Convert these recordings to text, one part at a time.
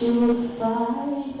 จุดไฟส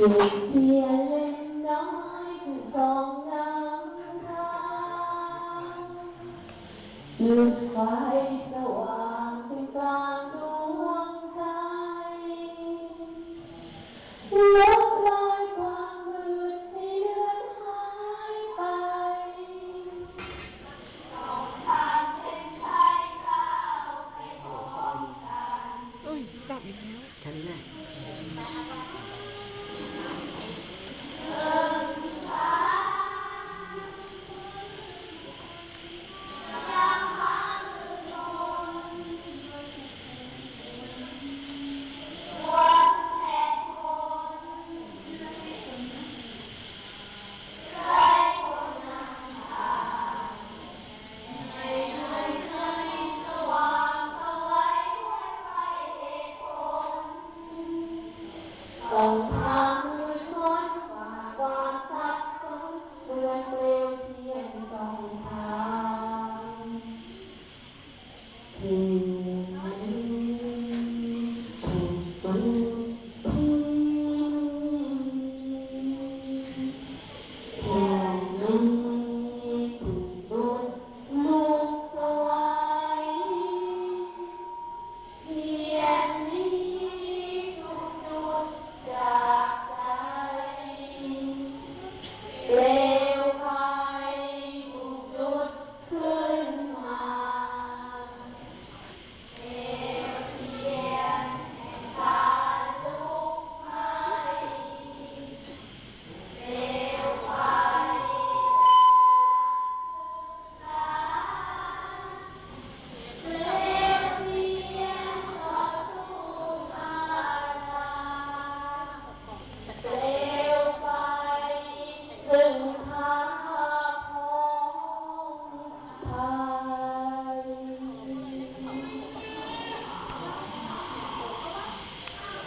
จุดเทีลน้อยขึ้สองน้ำทาจุดไฟสว่างขึ้กางดวงใจลบลอยความมืดให้เลือนหายไปสองทางเส้นชายกล้ว แค่นี้แหละ in